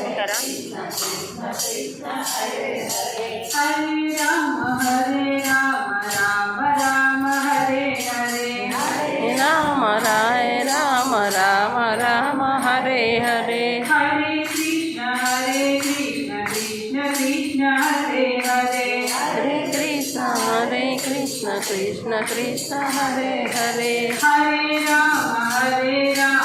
ఉంటారా హరే రామ హరే రామ రామ రామ హరే హరే రామ రాయ Rama Rama Rama Hare Hare Hare Krishna Hare Krishna Krishna Krishna Hare Hare. Hare Krishna Hare Krishna Krishna Krishna Hare Hare Hare Rama Hare Rama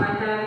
Pai, está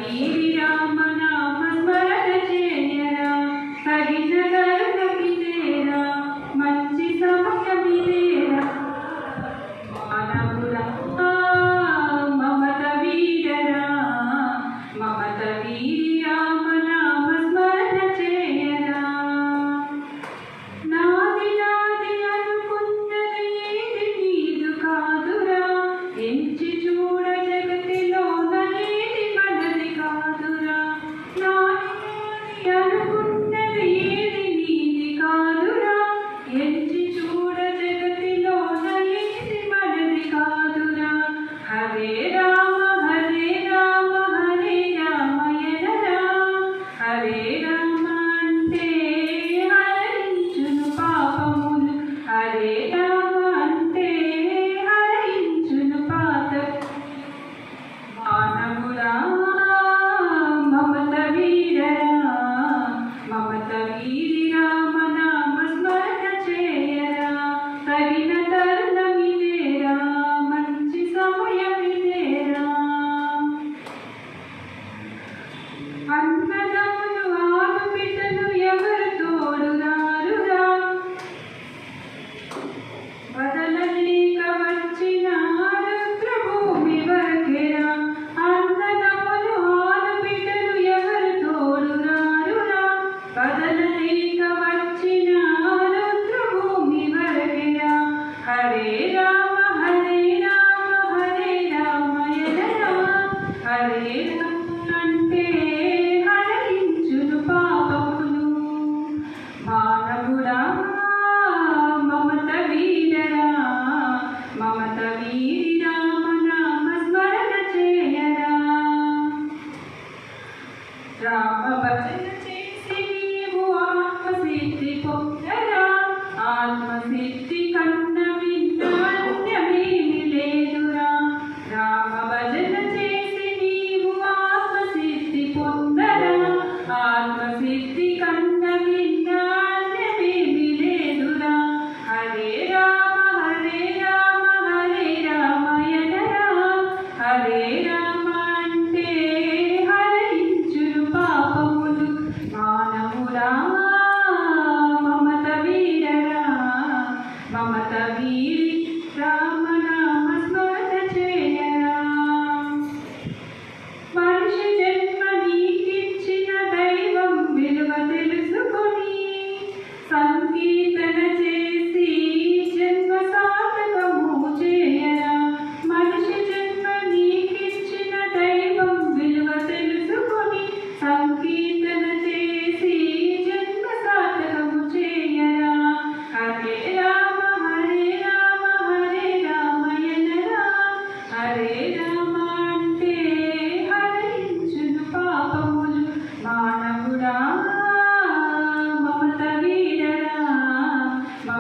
America.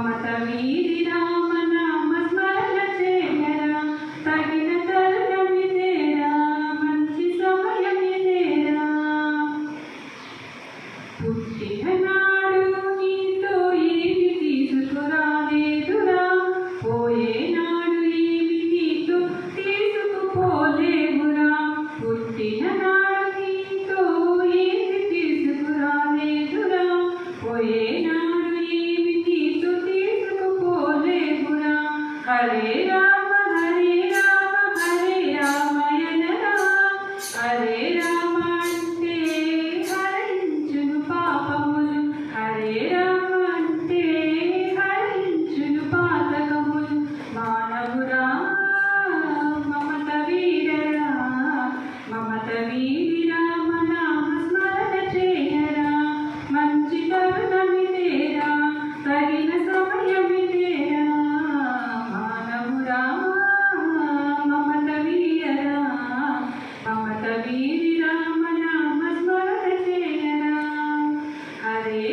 palma da. రామురా మమత వీరరా మమత వీరిరా మనామ స్మరణ చేయరా మంచి తరుణమిదేరా తగిన సమయమిదేరా. మానవురా మమత వీరరా మమత వీరిరా మనామ స్మరణ చేయరా హరే